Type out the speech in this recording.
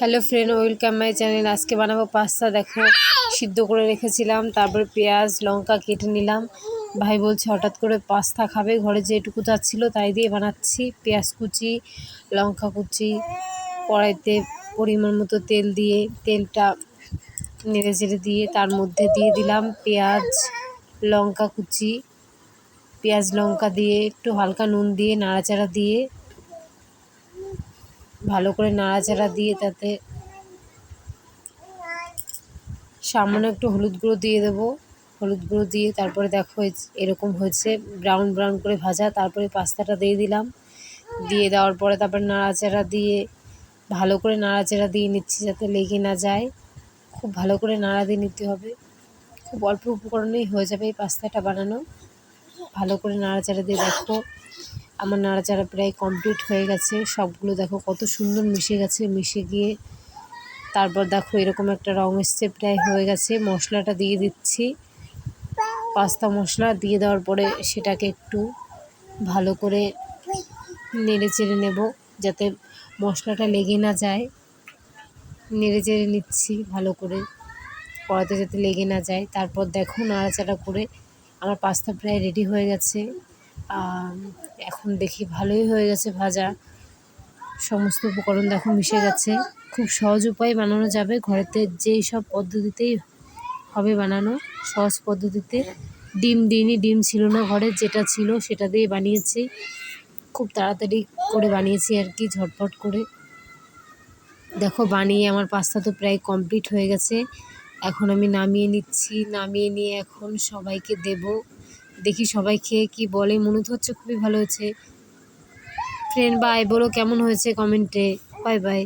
Hello friend welcome my channel আজকে বানাবো pasta দেখো, সিদ্ধ করে রেখেছিলাম, তারপরে পেঁয়াজ, লঙ্কা কেটে নিলাম। ভাই বলছে হঠাৎ করে পাস্তা খাবে, ঘরে যেটুকু যাচ্ছিল তাই দিয়ে বানাচ্ছি। পেঁয়াজ কুচি, লঙ্কা কুচি, কড়াইতে পরিমাণ মতো তেল দিয়ে, তেলটা নেড়ে চেড়ে দিয়ে তার মধ্যে দিয়ে দিলাম পেঁয়াজ, লঙ্কা কুচি। পেঁয়াজ, লঙ্কা দিয়ে একটু হালকা নুন দিয়ে, নাড়াচাড়া দিয়ে ভালো করে নাড়াচাড়া দিয়ে তাতে সামান্য একটু হলুদ গুঁড়ো দিয়ে দেবো। হলুদ গুঁড়ো দিয়ে তারপরে দেখো এরকম হয়েছে, ব্রাউন ব্রাউন করে ভাজা। তারপরে পাস্তাটা দিয়ে দিলাম। দিয়ে দেওয়ার পরে তারপর নাড়াচাড়া দিয়ে ভালো করে নাড়াচাড়া দিয়ে নিচ্ছি যাতে লেগে না যায়। খুব ভালো করে নাড়া দিয়ে নিতে হবে। খুব অল্প উপকরণেই হয়ে যাবে এই পাস্তাটা বানানো। ভালো করে নাড়াচাড়া দিয়ে দেখো। আমার নাড়াচাড়া প্রায় কমপ্লিট হয়ে গেছে। সবগুলো দেখো কত সুন্দর মিশে গেছে, মিশে গিয়ে তারপর দেখো এরকম একটা রং এসছে, প্রায় হয়ে গেছে। মশলাটা দিয়ে দিচ্ছি। পাস্তা মশলা দিয়ে দেওয়ার পরে সেটাকে একটু ভালো করে নেড়ে চেড়ে নেব, যাতে মশলাটা লেগে না যায়। নেড়ে চেড়ে নিচ্ছি ভালো করে কড়াতে যাতে লেগে না যায়। তারপর দেখো নাড়াচাড়া করে আমার পাস্তা প্রায় রেডি হয়ে গেছে। এখন দেখি ভালোই হয়ে গেছে ভাজা। সমস্ত উপকরণ দেখো মিশে গেছে। খুব সহজ উপায়ে বানানো যাবে। ঘরেতে যেই সব পদ্ধতিতেই হবে বানানো, সহজ পদ্ধতিতে ডিম দিইনি, ডিম ছিল না ঘরে, যেটা ছিল সেটা দিয়ে বানিয়েছি। খুব তাড়াতাড়ি করে বানিয়েছি আর কি, ঝটপট করে। দেখো বানিয়ে আমার পাস্তা তো প্রায় কমপ্লিট হয়ে গেছে। এখন আমি নামিয়ে নিচ্ছি। নামিয়ে নিয়ে এখন সবাইকে দেব। দেখি সবাই খেয়ে কি বলে। মনে তো হচ্ছে খুবই ভালো হয়েছে। ফ্রেন্ড বাই বলো কেমন হয়েছে কমেন্টে বাই বাই